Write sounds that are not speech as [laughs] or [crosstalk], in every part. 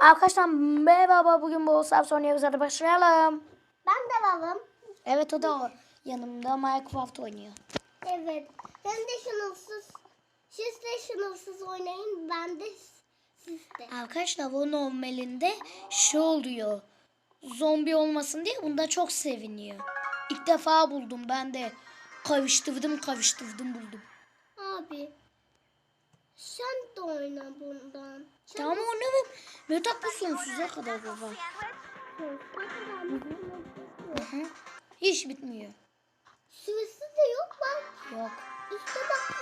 Arkadaşlar merhaba bugün bu Stars oynuyoruz hadi başlayalım. Ben de varım. Evet o da o. Yanımda Minecraft oynuyor. Evet. Ben de sınırsız. Siz de sınırsız oynayın. Ben de siz de. Arkadaşlar bu normalinde şey oluyor. Zombi olmasın diye bunda çok seviniyor. İlk defa buldum ben de. Kavuştırdım kavuşturdum buldum. Abi. Sen de oyna bundan. Sen Tamam oynamam. Metak bu sonsuza kadar baba. hı. Hiç bitmiyor. Süresi de yok bak. Yok. İşte bak. [laughs]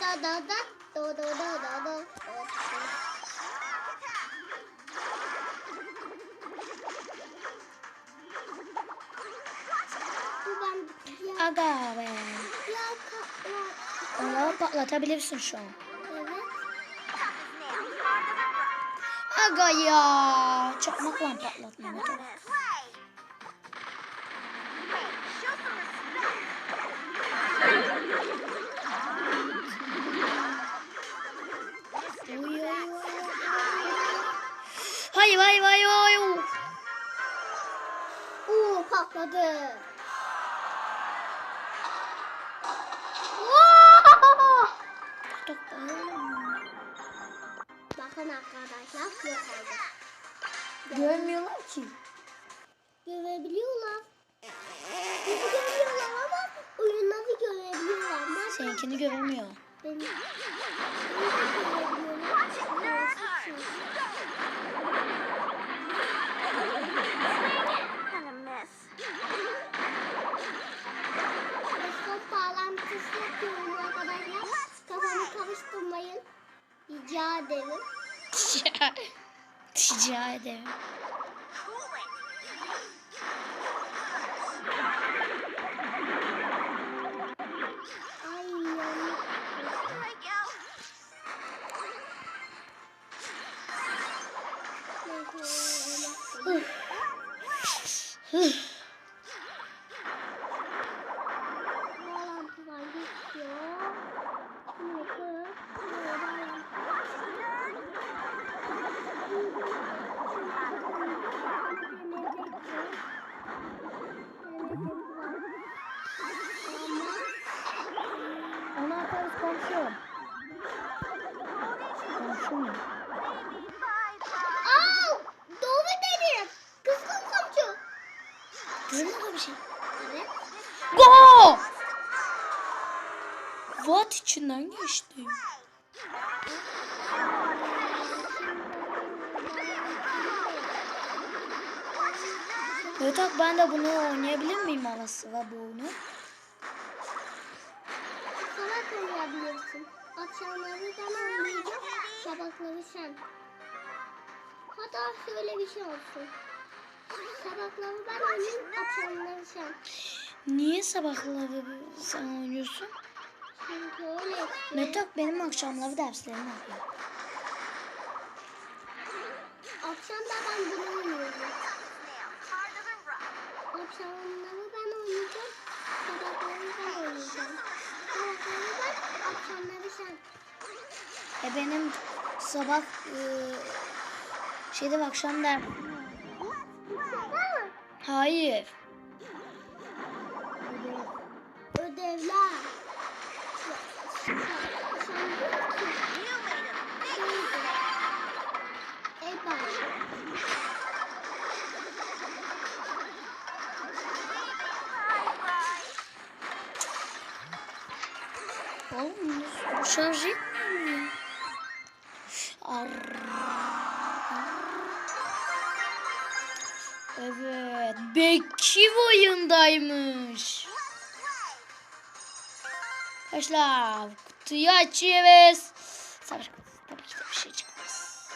Da da da da da da da da da. Aga be. Onları patlatabilirsin şu an. Aga ya. Çakmakla patlatma. Hayır hayır hayır hayır. Oo patladı. Görmüyorlar ki. Görebiliyorlar. Bizi görmüyorlar ama oyunları görebiliyorlar. Ben Seninkini göremiyor. beni, beni de görebiliyorlar. Gonna miss. Desktop bağlantısı yapıyorum arkadaşlar. Kafamı karıştırmayın. Rica ederim. Rica ederim. Cool Görmüyor bir şey. Evet. Go! What içinden geçti? Yatak ben de bunu oynayabilir miyim ara sıra bu oyunu? Sabah oynayabilirsin. Akşamları ben oynayacağım. Sabahları sen. Hatta şöyle bir şey olsun. Sabahları ben. Akşamları sen. Niye sabahları sen oynuyorsun? Çünkü öyle. Metak benim akşamları derslerim var. Akşam da ben bunu oynuyorum. Akşamları ben oynayacağım. Sabahları ben oynayacağım. Sabahları ben, akşamları sen. E benim sabah e, şeyde akşam der. Hayır. Ödev. Ödevler. Oğlum şarj etmiyor. Arrrr. Evet. Bekir oyundaymış. Arkadaşlar kutuyu açıyoruz. Savaş tabii ki de bir şey çıkmaz.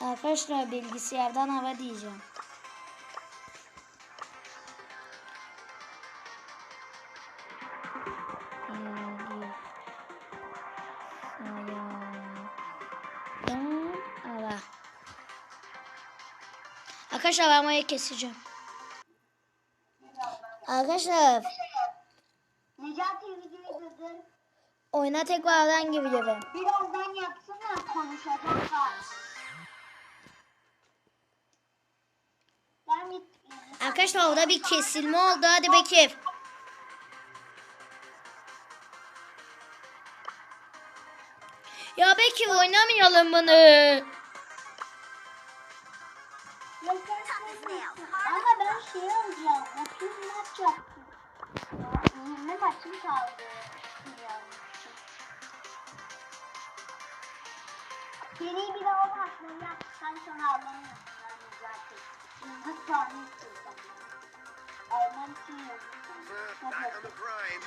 Arkadaşlar bilgisayardan hava diyeceğim. Arkadaşlar ben burayı keseceğim. Arkadaşlar Necati videoyu durdur. oyuna tekrardan girelim. Birazdan yapsana git. Arkadaşlar orada bir kesilme oldu. Hadi Bekir. Ya Bekir oynamayalım bunu. Şey alacağım. 30 maç yaptım. Ya, 20 maçım kaldı. Seri bir daha olmazsın. Yaptıktan sonra alamıyorsun yani zaten. Yıldız puanı istiyorsan. Alman için the grind.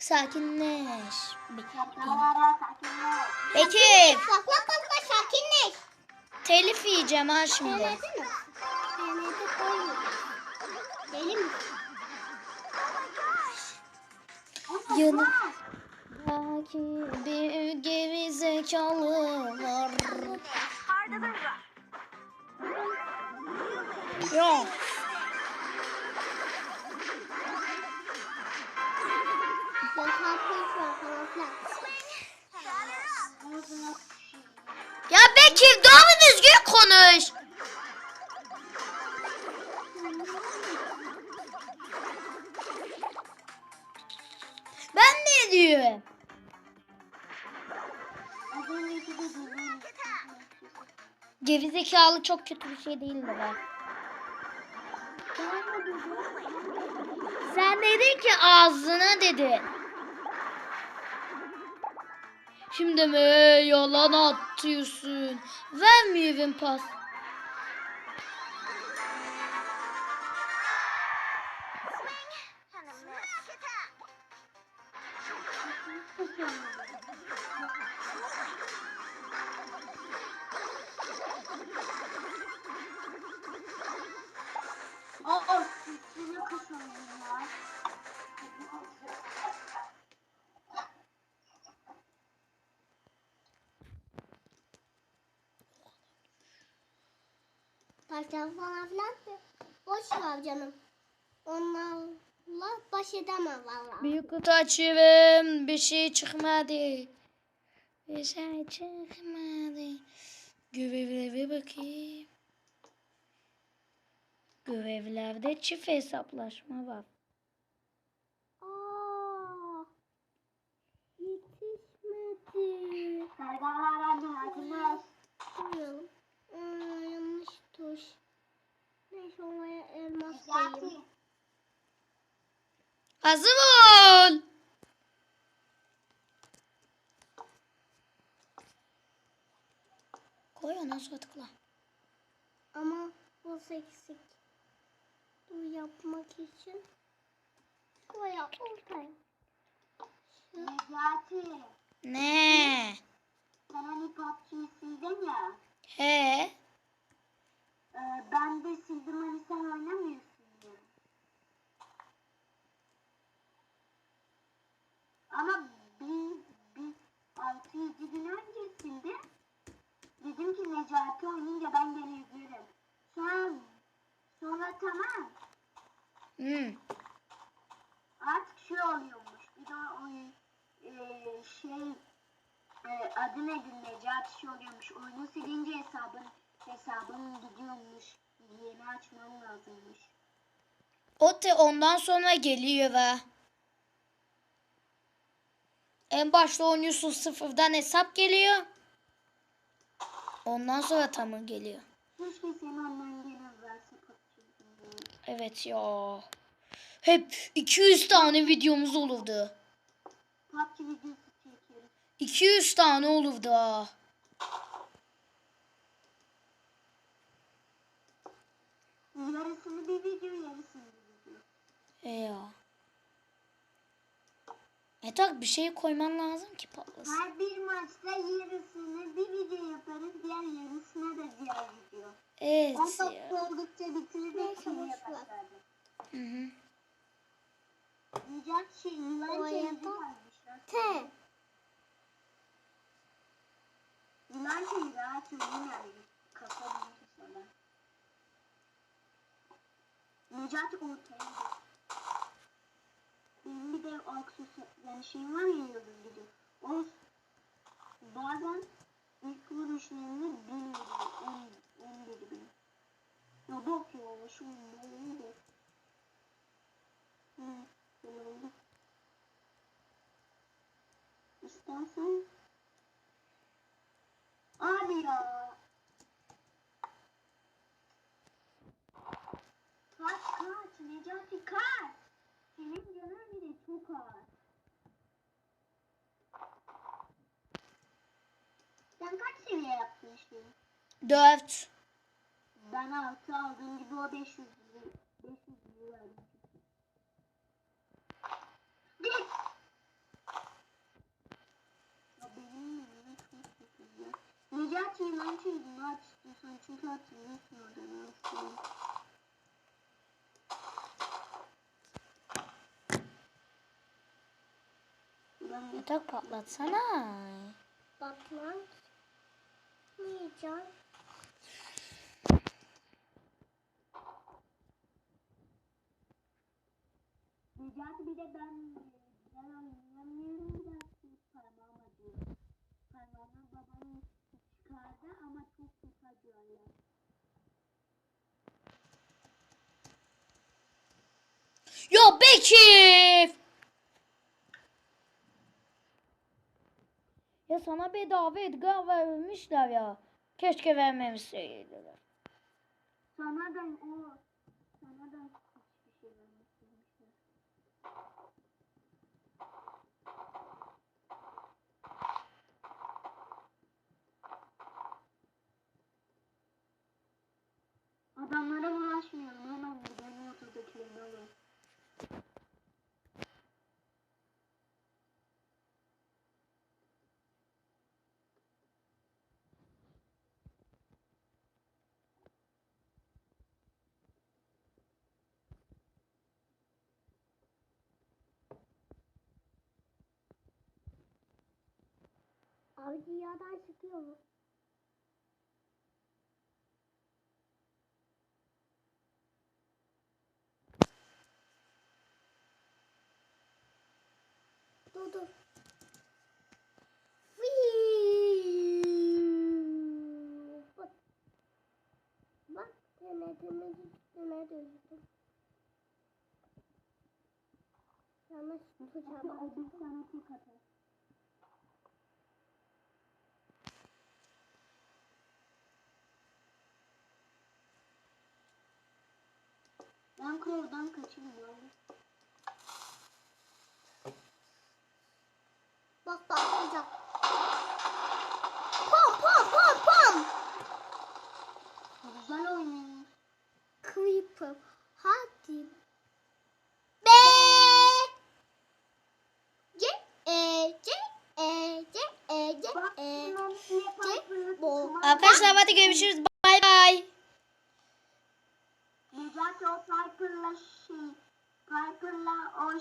Sakinleş. Bekir. Sakla sakla sakinleş. Telif yiyeceğim ha şimdi. mi? Deli misin? Yanı. Belki bir geri zekalı var. Yok. Falan filan. Ya Bekir doğru düzgün konuş. Ben ne diyorum? Gerizekalı çok kötü bir şey değildi be. Sen dedin ki ağzına dedin. Şimdi mi yalan atıyorsun? Vermiyorum pas. Aa, sesini kısalım ya. Parçalı falan filan boş ver canım. Onlarla baş edemem valla. Bir kutu açıyorum. Bir şey çıkmadı. Bir şey çıkmadı. Görevlere bakayım. Görevlerde çift hesaplaşma var. Aa, yetişmedi. Serdarlar anne hakimler. Koyalım. Tuş. Neyse oraya elmas koyayım. Hazır ol. Koy ondan sonra tıkla. Ama bu eksik. Bu yapmak için şuraya ortaya. Necati, Ne? sen hani PUBG'yi sildin ya. He? Ee, ben de sildim hani sen oynamıyorsun ya. Ama bir, bir 6-7 gün önce sildim. Dedim ki Necati oynayınca ben gene izlerim. Sonra, sonra tamam. Hmm. Artık şey oluyormuş. Bir de oyun şey e, adı nedir Necati şey oluyormuş. Oyunu silince hesabın hesabın gidiyormuş. Yeni açman lazımmış. O te ondan sonra geliyor ve en başta oynuyorsun sıfırdan hesap geliyor. Ondan sonra tamı geliyor. Keşke. Evet ya. Hep 200 tane videomuz olurdu. PUBG videosu. 200 tane olurdu ha. Yarısını bir video yarısını bir video. E ya. E tak bir şey koyman lazım ki patlasın. Her bir maçta yarısını bir video yaparız. Diğer yarısına da diğer video. Evet 10 ya. dakika oldukça bitirdik. Şimdi yaparız. Hı hı. Yiyecek şey, yılan kalmışlar. T. Seni daha söyleyeyim yani. Kafa bulmuş sana. Necati ortaya. Benim bir de aksesuar yani şeyim var ya yıldız gibi. O bazen ilk vuruşlarını bin veriyor. On, on dedi bin. Ya bak ya şu ne oldu? Hı, oldu. İstersen Abi ya. Kaç kaç Necati kaç. Senin canın bir de çok ağır. Sen kaç seviye şimdi? 4. Ben 6 aldığım gibi o 500 lira. 500 lira verdim. Direkt. Ya benim yemeğim çok kötü ya. Necati ben çizgimi aç istiyorsan çünkü hatırlıyorsun orada nasıl. Ben bir Yatak patlatsana. Batman. Yiyeceğim. Necati bir de ben ben oynayamıyorum biraz parmağım acıyor. Parmağımdan babam çıkardı ama çok acıyor hala. Ya Bekir! Ya sana bedava Edgar vermişler ya. Keşke vermemişseydiler. Sana da o Abi dünyadan çıkıyor mu? Dur dur. Bak. Bak üstüne düştüm. Yanlış tutacağım. O bir sana tek atar. Ben kraldan kaçıyorum. Bak patlayacak. Pom pom pom pom. Güzel oynuyor. Creeper. Hadi. Be. C e c e c e c e c. Arkadaşlar hadi görüşürüz.